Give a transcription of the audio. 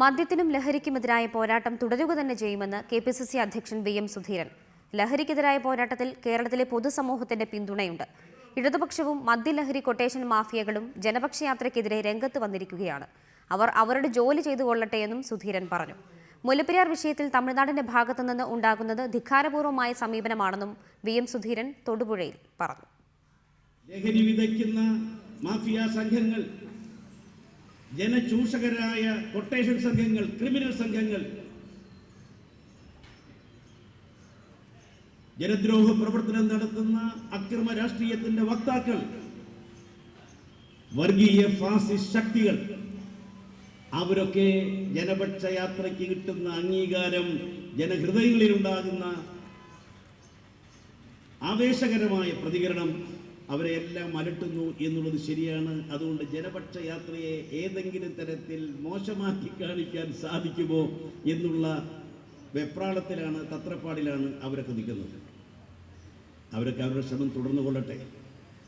മദ്യത്തിനും ലഹരിക്കുമെതിരായ പോരാട്ടം തുടരുക തന്നെ ചെയ്യുമെന്ന് കെ പി സി സി അധ്യക്ഷൻ വി എം സുധീരൻ. ലഹരിക്കെതിരായ പോരാട്ടത്തിൽ കേരളത്തിലെ പൊതുസമൂഹത്തിന്റെ പിന്തുണയുണ്ട്. ഇടതുപക്ഷവും മദ്യലഹരി കൊട്ടേഷൻ മാഫിയകളും ജനപക്ഷയാത്രയ്ക്കെതിരെ രംഗത്ത് വന്നിരിക്കുകയാണ്. അവർ അവരുടെ ജോലി ചെയ്തു കൊള്ളട്ടെ എന്നും സുധീരൻ പറഞ്ഞു. മുല്ലപ്പെരിയാർ വിഷയത്തിൽ തമിഴ്നാടിന്റെ ഭാഗത്തുനിന്ന് ഉണ്ടാകുന്നത് ധിക്കാരപൂർവമായ സമീപനമാണെന്നും വി എം സുധീരൻ തൊടുപുഴയിൽ പറഞ്ഞു. ലഹരി വിതയ്ക്കുന്ന മാഫിയ സംഘങ്ങൾ ജനചൂഷകരായ കൊട്ടേഷൻ സംഘങ്ങൾ ക്രിമിനൽ സംഘങ്ങൾ. ജനദ്രോഹ പ്രവർത്തനം നടത്തുന്ന അക്രമ രാഷ്ട്രീയത്തിന്റെ വക്താക്കൾ വർഗീയ ഫാസിസ്റ്റ് ശക്തികൾ. അവരൊക്കെ ജനപക്ഷ യാത്രയ്ക്ക് കിട്ടുന്ന അംഗീകാരം ജനഹൃദയങ്ങളിലുണ്ടാകുന്ന ആവേശകരമായ പ്രതികരണം അവരെ എല്ലാം അലട്ടുന്നു എന്നുള്ളത് ശരിയാണ്. അതുകൊണ്ട് ജനപക്ഷ യാത്രയെ ഏതെങ്കിലും തരത്തിൽ മോശമാക്കി കാണിക്കാൻ സാധിക്കുമോ എന്നുള്ള വെപ്രാളത്തിലാണ് തത്രപ്പാടിലാണ് അവരൊക്കെ നിൽക്കുന്നത്. അവരൊക്കെ അവരുടെ ശ്രമം തുടർന്നു കൊള്ളട്ടെ